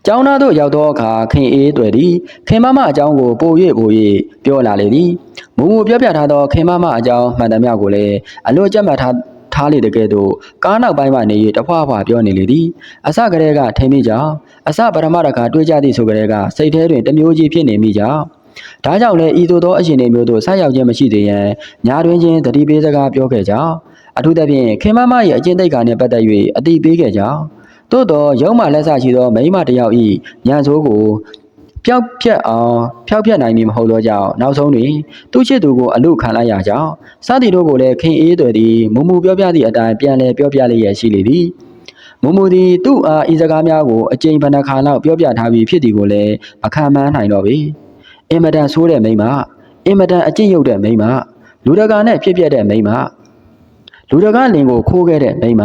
ကျကျောင်းသားတို့ရောက်သောအခါခင်အေးတွေ့သည်ခင်မမအကြောင်းကိုပို၍ပို၍ပြောလာလေသည်မူမူပြောပြထားသောခင်မမအကြောင်းမှန်သမျှကိုလည်းအလွတ်ကြက်မှတ်ထား ထားလေတဲ့ကဲ့သို့ကားနောက်ပိုင်းမှနေ၍တဖွာဖွာပြောနေလေသည်အစကတည်းကထိမ့်မိကြောင်းအစပထမတခါတွေးကြသည့်ဆိုကတည်းကစိတ်ထဲတွင်တမျိုးကြီးဖြစ်နေမိကြောင်းဒါကြောင့်လည်းဤသို့သောအရှင်တွေမျိုးတို့ဆက်ရောက်ခြင်းမရှိသေးရန်ညာတွင်ချင်းတတိပေးစကားပြောခဲ့ကြောင်းအထူးသဖြင့်ခင်မမ၏အကျင့်တိတ်ကာနှင့်ပတ်သက်၍အတိပေးခဲ့ကြောင်းသို့သောရုံးမှလက်ဆရှိသောမိန်းမတစ်ယောက်၏ညံဆိုးကို ပျောက်ပြက်အောင်ဖျောက်ပြက်နိုင်မည်မဟုတ်သောကြောင့်နောက်ဆုံးတွင်သူ့ချစ်သူကိုအလုခံလိုက်ရကြောင်းစသည်တို့ကိုလည်းခင်အေးတွေသည်မူမူပြောပြသည့်အတိုင်းပြန်လည်ပြောပြလျက်ရှိလေသည်မူမူသည်သူ့အားဤစကားများကိုအကျဉ်းဘဏ္ဍခါလောက်ပြောပြထားပြီးဖြစ်သည်ကိုလည်းမခံမှန်းနိုင်တော့ပေအင်မတန်ဆိုးတဲ့မိန်းမအင်မတန်အကျင့်ရုပ်တဲ့မိန်းမလူတကာနဲ့ဖြစ်ပျက်တဲ့မိန်းမလူတကာလင်ကိုခိုးခဲ့တဲ့မိန်းမ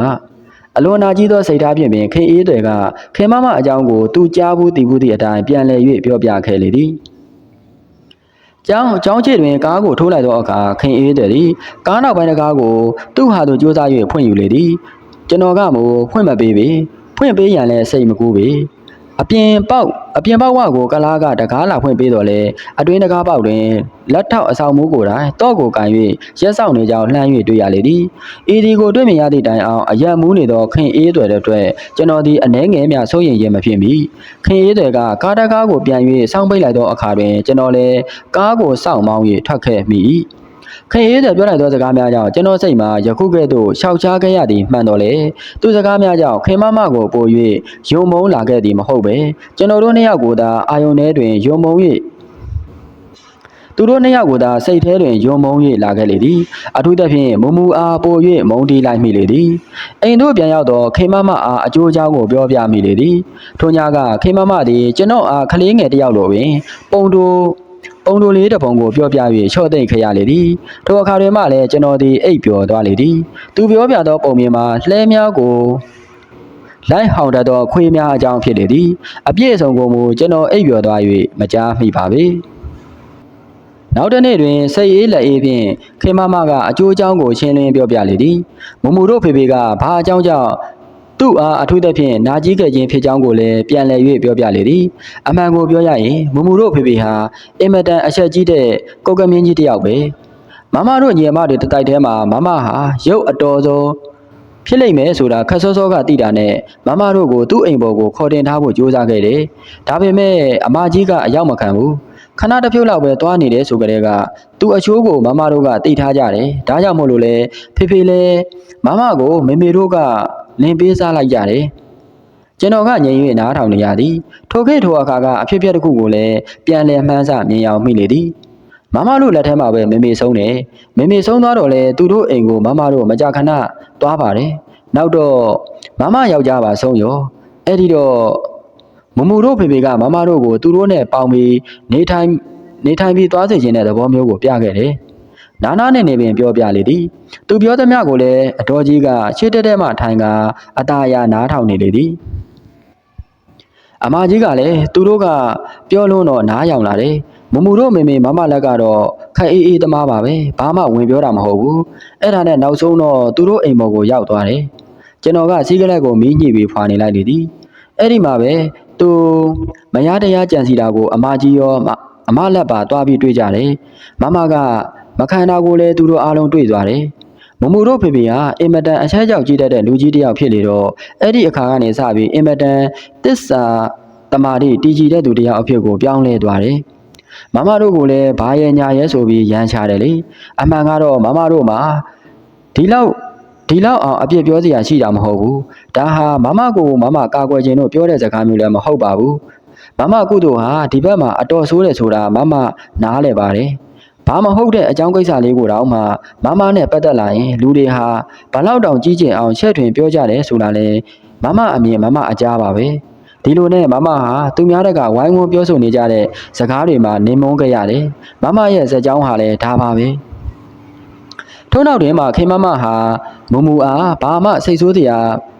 အလွန်နာကြီးသောစိတ်ထားဖြင့်ပင်ခင်အေးတွေကခင်မမအကြောင်းကိုသူကြားဘူးတည်ဘူးသည့်အတိုင်းပြန်လည်၍ပြောပြခဲ့လေသည်။ကျောင်းကျောင်းချစ်တွင်ကားကိုထိုးလိုက်သောအခါခင်အေးတွေသည်ကားနောက်ပိုင်းတကားကိုသူ့ဟာသူကြိုးစား၍ဖွင့်ယူလေသည်။ကျွန်တော်ကမို့ဖွင့်မပေးပေ။ဖွင့်ပေးရန်လည်းစိတ်မကူပေ။ အပြင်ပေါက်အပြင်ပေါက်ဝကိုကလားကတကားလာဖွင့်ပေးတော်လဲအတွင်းတကားပေါက်တွင်လက်ထောက်အဆောင်မိုးကိုယ်တိုင်တော့ကိုကန်၍ရက်ဆောင်နေကြောင်းလှမ်း၍တွေ့ရလေသည်။ဤဒီကိုတွေ့မြင်ရသည့်တိုင်အောင်အယက်မူးနေသောခင်အေးတွေတဲ့အတွက်ကျွန်တော်သည်အနှဲငယ်များစိုးရင်ရင်မဖြစ်မီခင်အေးတွေကကားတကားကိုပြန်၍စောင့်ပိတ်လိုက်သောအခါတွင်ကျွန်တော်လည်းကားကိုစောင့်မောင်း၍ထွက်ခဲ့မိ၏ ခင်အေးတဲ့ပြောလိုက်သောစကားများကြောင့်ကျွန်တော်စိတ်မှာယခုကဲ့သို့ရှောက်ချားခဲ့ရသည်မှန်တော်လေသူစကားများကြောင့်ခင်မမကိုပို၍ယုံမုန်းလာခဲ့သည်မဟုတ်ပဲကျွန်တော်တို့နှစ်ယောက်ကိုသာအာယုန်ထဲတွင်ယုံမုန်း၍သူတို့နှစ်ယောက်ကိုသာစိတ်ထဲတွင်ယုံမုန်း၍လာခဲ့လေသည်အထူးသဖြင့်မူမူအားပို၍မုန်းတီးလိုက်မိလေသည်အိမ်တို့ပြန်ရောက်တော့ခေမမအားအကျိုးအကြောင်းကိုပြောပြမိလေသည်ထိုညကခေမမသည်ကျွန်တော်အားကလေးငယ်တစ်ယောက်လိုပင် ပုံတို့ ပုံတို့လေးတစ်ပုံကိုပြောပြ၍ချော့သိမ့်ခရလေသည်ထိုအခါတွင်မှလည်းကျွန်တော်သည်အိပ်ပျော်သွားလေသည်သူပြောပြသောပုံမြင်မှာလှဲများကိုလိုက်ဟောင်တတ်သောခွေးများအကြောင်းဖြစ်လေသည်အပြည့်အစုံကိုမူကျွန်တော်အိပ်ပျော်သွား၍မကြားမိပါပေနောက်တစ်နေ့တွင်စိတ်အေးလက်အေးဖြင့်ခေမမကအကျိုးအကြောင်းကိုရှင်းလင်းပြောပြလေသည်မမူတို့ဖေဖေကဘာအကြောင်းကြောင့် သူ့အားအထူးသဖြင့်နာကြီးခဲ့ခြင်းဖြစ်ကြောင်းကိုလည်းပြန်လည်၍ပြောပြလေသည်အမှန်ကိုပြောရရင်မမူတို့ဖေဖေဟာအင်မတန်အဆက်ကြီးတဲ့ကိုကမင်းကြီးတစ်ယောက်ပဲမမတို့ညီမတွေတစ်တိုက်ထဲမှာမမဟာရုပ်အတော်ဆုံးဖြစ်လိမ့်မယ်ဆိုတာခက်စောစောကသိတာနဲ့မမတို့ကိုသူ့အိမ်ပေါ်ကိုခေါ်တင်ထားဖို့ကြိုးစားခဲ့တယ်။ဒါပေမဲ့အမကြီးကအရောက်မခံဘူး။ခဏတစ်ဖြုတ်လောက်ပဲသွားနေတယ်ဆိုကြတဲ့ကသူ့အချိုးကိုမမတို့ကတိတ်ထားကြတယ်။ဒါကြောင့်မို့လို့လေဖေဖေလည်းမမကိုမေမေတို့က လင်ပေးစားလိုက်ကြတယ်။ကျွန်တော်ကငြိမ်၍နားထောင်နေရသည်ထိုခေတ်ထိုအခါကအဖြစ်အပျက်တစ်ခုကိုလည်းပြန်လည်မှန်းဆမြင်ရောက်မိလေသည်မမတို့လက်ထဲမှာပဲမေမေဆုံးတယ်မေမေဆုံးသွားတော့လေသူတို့အိမ်ကိုမမတို့မကြခဏသွားပါတယ်နောက်တော့မမယောက်ျားပါဆုံးရောအဲ့ဒီတော့မမူတို့ဖေဖေကမမတို့ကိုသူတို့နဲ့ပေါင်ပြီးနေထိုင်နေထိုင်ပြီးသွားစေခြင်းတဲ့သဘောမျိုးကိုပြခဲ့တယ် နာနာနဲ့နေပင်ပြောပြလေသည်သူပြောသမျှကိုလည်းအတော်ကြီးကရှေ့တက်တက်မှထိုင်ကအตาရနားထောင်နေလေသည်အမကြီးကလည်းသူတို့ကပြောလို့တော့နားယောင်လာတယ်မမူတို့မေမေမမလက်ကတော့ခက်အေးအေးတမားပါပဲဘာမှဝင်ပြောတာမဟုတ်ဘူးအဲ့ဒါနဲ့နောက်ဆုံးတော့သူတို့အိမ်ပေါ်ကိုရောက်သွားတယ်ကျွန်တော်ကစီးကလက်ကိုမီးညှိပြီးဖွာနေလိုက်လေသည်အဲ့ဒီမှာပဲသူမရတရားကြံစီတာကို အမကြီးရောအမလက်ပါတွားပြီးတွေ့ကြတယ်မမက မခန္ဓာကိုလည်းသူတို့အားလုံးတွေ့သွားတယ်မမူတို့ဖေဖေဟာအင်မတန်အချက်ကြောက်ကြည့်တတ်တဲ့လူကြီးတစ်ယောက်ဖြစ်လေတော့အဲ့ဒီအခါကနေစပြီးအင်မတန်တစ္ဆာတမာတိတည်ကြည်တဲ့သူတစ်ယောက်အဖြစ်ကိုပြောင်းလဲသွားတယ်မမတို့ကလည်းဘာရဲ့ညာရဲ့ဆိုပြီးရမ်းချတယ်လေအမှန်ကတော့မမတို့မှာဒီလောက်ဒီလောက်အောင်အပြစ်ပြောစရာရှိတာမဟုတ်ဘူးဒါဟာမမကိုမမကာကွယ်ခြင်းတို့ပြောတဲ့စကားမျိုးလည်းမဟုတ်ပါဘူးမမကုသိုလ်ဟာဒီဘက်မှာအတော်ဆိုးတယ်ဆိုတာမမနားလဲပါတယ် ဘာမဟုတ်တဲ့အကြောင်းကိစ္စလေးကိုတော့မှမမနဲ့ပတ်သက်လာရင်လူတွေဟာဘလောက်တောင်ကြီးကျယ်အောင်ချက်ထွင်ပြောကြတယ်ဆိုတာလေမမအမြင်မမအကြားပါပဲဒီလိုနဲ့မမဟာသူများတက်ကဝိုင်းဝန်းပြောဆိုနေကြတဲ့စကားတွေမှာနင်းမုန်းကြရတယ်မမရဲ့ဇက်ကြောင်းဟာလည်းဒါပါပဲထို့နောက်တွင်မှခင်မမဟာမူမူအားဘာမှစိတ်ဆိုးစရာ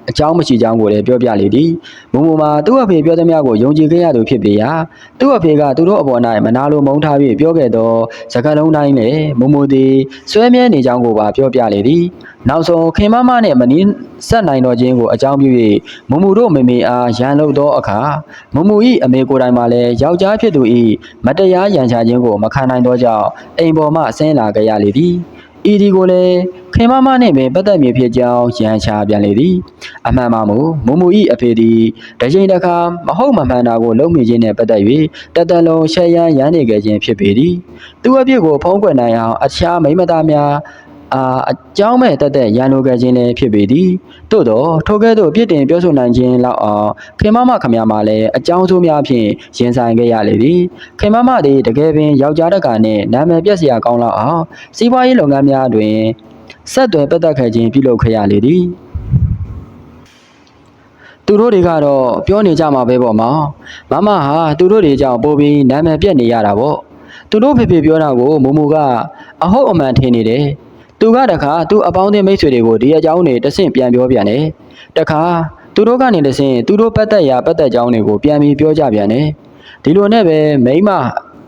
အကြောင်းမရှိကြောင်းကိုလည်းပြောပြလေသည်မမမှာသူ့အဖေပြောသမျှကိုယုံကြည်ခဲ့ရသူဖြစ်ပေရာသူ့အဖေကသူတို့အပေါ်၌မနာလိုမုန်းထား၍ပြောခဲ့သောစကားလုံးတိုင်းလည်းမမသည်ဆွဲမြဲနေကြောင်းကိုပါပြောပြလေသည်နောက်ဆုံးခင်မမနှင့်မနီးဆက်နိုင်တော်ခြင်းကိုအကြောင်းပြု၍မမတို့မေမေအားရန်လုပ်သောအခါမမ၏အမေကိုယ်တိုင်မှလည်းယောက်ျားဖြစ်သူ၏မတရားရန်ချခြင်းကိုမခံနိုင်သောကြောင့်အိမ်ပေါ်မှဆင်းလာကြရလေသည် ဤဒီကိုလည်းခင်မမနှင့်ပင်ပတ်သက်မည်ဖြစ်ကြောင်းရန်ချပြန်လေသည်အမှန်မှမူမူမူဤအဖေသည်တစ်ချိန်တစ်ခါမဟုတ်မမှန်တာကိုလုံးမိခြင်းနှင့်ပတ်သက်၍တတန်လုံးရှက်ရန်ရန်နေခဲ့ခြင်းဖြစ်ပေသည်သူအပြစ်ကိုဖုံးကွယ်နိုင်အောင်အခြားမိမ့်မသားများ အာအကြောင်းမဲ့တက်တဲ့ရန်လိုခဲ့ခြင်းလည်းဖြစ်ပေသည်သို့တော့ထိုကဲ့သို့ပြစ်တင်ပြောဆိုနိုင်ခြင်းလောက်အောင်ခင်မမခမရမှာလည်းအကြောင်းဆိုးများဖြင့်ရင်ဆိုင်ခဲ့ရလေသည်ခင်မမသည်တကယ်ပင်ယောက်ျားတက္ကနဲ့နာမည်ပြက်စရာကောင်းလောက်အောင်စီးပွားရေးလုပ်ငန်းများတွင်ဆက်သွယ်ပတ်သက်ခဲ့ခြင်းပြုလုပ်ခဲ့ရလေသည်သူတို့တွေကတော့ပြောနေကြမှာပဲပေါ့မောင်မမဟာသူတို့တွေကြောင့်ပို့ပြီးနာမည်ပြက်နေရတာပေါ့သူတို့ဖေဖေပြောတာကိုမမူကအဟုတ်အမှန်ထင်နေတယ် သူကတခါသူ့အပေါင်းအသင်းမိတ်ဆွေတွေကိုဒီအကြောင်းတွေတဆင့်ပြန်ပြောပြန်တယ်တခါသူတို့ကနေတဆင့်သူတို့ပတ်သက်ရာပတ်သက်ကြောင်းတွေကိုပြန်ပြီးပြောကြပြန်တယ်ဒီလိုနဲ့ပဲမိမ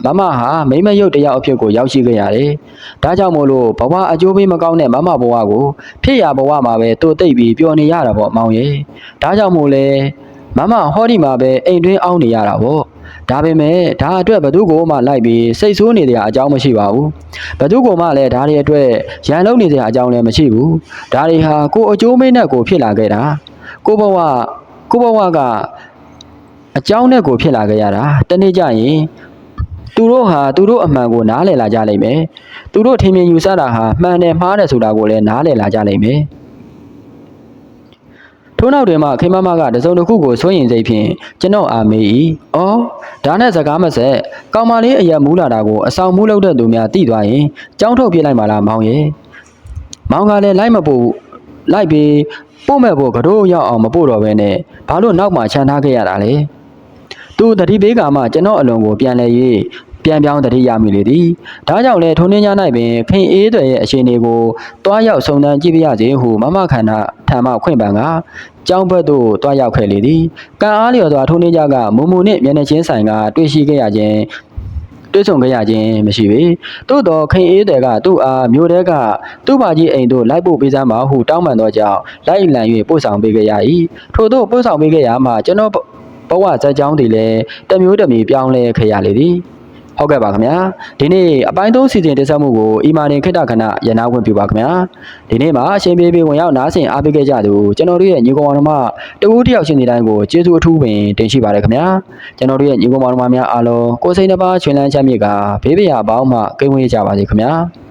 မမဟာမိမရုပ်တယောက်အဖြစ်ကိုရောက်ရှိခဲ့ရတယ်။ဒါကြောင့်မို့လို့ဘဝအကျိုးပေးမကောင်းတဲ့မမဘဝကိုဖြစ်ရဘဝမှာပဲတိုးတိတ်ပြီးပျော်နေရတာပေါ့မောင်ရဲ့။ဒါကြောင့်မို့လဲမမဟောဒီမှာပဲအိမ်တွင်းအောင်းနေရတာပေါ့။ ဒါပေမဲ့ဒါအတွက်ဘသူကိုမှလိုက်ပြီးစိတ်ဆိုးနေတဲ့အကြောင်းမရှိပါဘူး။ဘသူကိုမှလည်းဒါတွေအတွက်ရန်လုံးနေတဲ့အကြောင်းလည်းမရှိဘူး။ဒါတွေဟာကိုယ်အကျိုးမင်းနဲ့ကိုဖြစ်လာခဲ့တာ။ကိုဘဝကိုဘဝကအကြောင်းနဲ့ကိုဖြစ်လာခဲ့ရတာ။တနေ့ကျရင်သူတို့ဟာသူတို့အမှန်ကိုနားလည်လာကြလိမ့်မယ်။သူတို့ထင်မြင်ယူဆတာဟာမှန်တယ်မှားတယ်ဆိုတာကိုလည်းနားလည်လာကြလိမ့်မယ်။ ထို့နောက်တွင်မှခေမမကတစုံတစ်ခုကိုစိုးရင်စိတ်ဖြင့်ကျွန်တော်အာမေ၏။အော်ဒါနဲ့စကားမဆက်ကောင်မလေးအရက်မူးလာတာကိုအဆောင်မူးလုပ်တဲ့သူများသိသွားရင်ကြောင်းထုတ်ပြလိုက်ပါလားမောင်ရဲ့။မောင်ကလည်းလိုက်မပို့လိုက်ပြီးပို့မဲ့ဖို့ကတော့ရောက်အောင်မပို့တော့ဘဲနဲ့ဘာလို့နောက်မှခြံထားခဲ့ရတာလဲ။သူတတိပေးကမှကျွန်တော်အလွန်ကိုပြန်လဲ၍ ပြန်ပြောင်းတတိရမိလေသည်ဒါကြောင့်လဲထုံးနှင်းကြ၌ပင်ခင်အေးတွေရဲ့အခြေအနေကိုတွားရောက်ဆုံတန်းကြည့်ပြရစေဟုမမခန္ဓာထံမှခွင့်ပန်ကကျောင်းဘက်သို့တွားရောက်ခဲ့လေသည်ကံအားလျော်စွာထုံးနှင်းကြကမုံမူနှင့်မျက်နှာချင်းဆိုင်ကတွေ့ရှိခဲ့ရခြင်းတွေ့ဆုံခဲ့ရခြင်းမရှိပေသို့တော့ခင်အေးတွေကသူ့အားမျိုးတဲကသူ့ဘာကြီးအိမ်သို့လိုက်ပို့ပေးစမ်းပါဟုတောင်းပန်သောကြောင့်လိုက်လံ၍ပို့ဆောင်ပေးခဲ့ရ၏ထို့သို့ပို့ဆောင်ပေးခဲ့ရမှကျွန်တော်ဘဝဇက်ကြောင်းတွေလည်းတစ်မျိုးတစ်မျိုးပြောင်းလဲခဲ့ရလေသည် ဟုတ်ကဲ့ပါခင်ဗျာဒီနေ့အပိုင်းသုံးစီစဉ်တင်ဆက်မှုကိုအီမာနေခိတ္တခဏရနာခွင့်ပြုပါခင်ဗျာဒီနေ့မှာအရှင်ပြေပြေဝင်ရောက်နားဆင်အားပေးခဲ့ကြသူကျွန်တော်တို့ရဲ့ညီကောင်မောင်နှမတဦးတစ်ယောက်ချင်းဒီတိုင်းကိုကျေးဇူးအထူးပင်တင်ရှိပါတယ်ခင်ဗျာကျွန်တော်တို့ရဲ့ညီကောင်မောင်နှမများအားလုံးကိုယ်စိတ်နှပါချွင်လန်းချမ်းမြေ့ကဘေးပရာပေါင်းမှကိန်းဝေးကြပါစေခင်ဗျာ